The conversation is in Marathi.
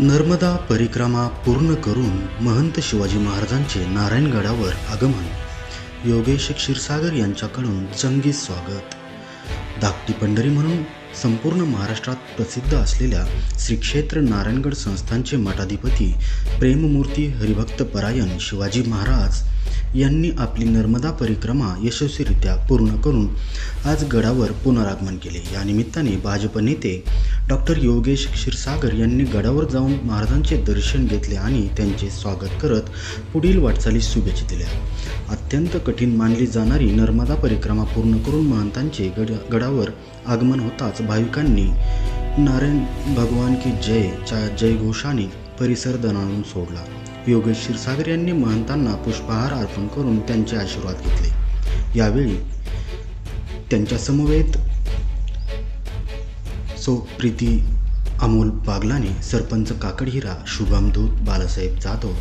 नर्मदा परिक्रमा पूर्ण करून महंत शिवाजी महाराजांचे नारायणगडावर आगमन. योगेश क्षीरसागर यांच्याकडून चंगी स्वागत. धाकटी पंढरी म्हणून संपूर्ण महाराष्ट्रात प्रसिद्ध असलेल्या श्री क्षेत्र नारायणगड संस्थांचे मठाधिपती प्रेममूर्ती हरिभक्त परायण शिवाजी महाराज यांनी आपली नर्मदा परिक्रमा यशस्वीरित्या पूर्ण करून आज गडावर पुनरागमन केले. या निमित्ताने भाजप नेते डॉक्टर योगेश क्षीरसागर यांनी गडावर जाऊन महाराजांचे दर्शन घेतले आणि त्यांचे स्वागत करत पुढील वाटचालीस शुभेच्छा दिल्या. अत्यंत कठीण मानली जाणारी नर्मदा परिक्रमा पूर्ण करून महंतांचे गड गडावर आगमन होताच भाविकांनी नारायण भगवान की जय च्या जयघोषाने परिसर दणाणून सोडला. योगेश क्षीरसागर यांनी महंतांना पुष्पहार अर्पण करून त्यांचे आशीर्वाद घेतले. यावेळी त्यांच्या समवेत सो प्रीती अमोल बागलाने सरपंच काकडहिरा शुभम धूत बालासाहेब जाधव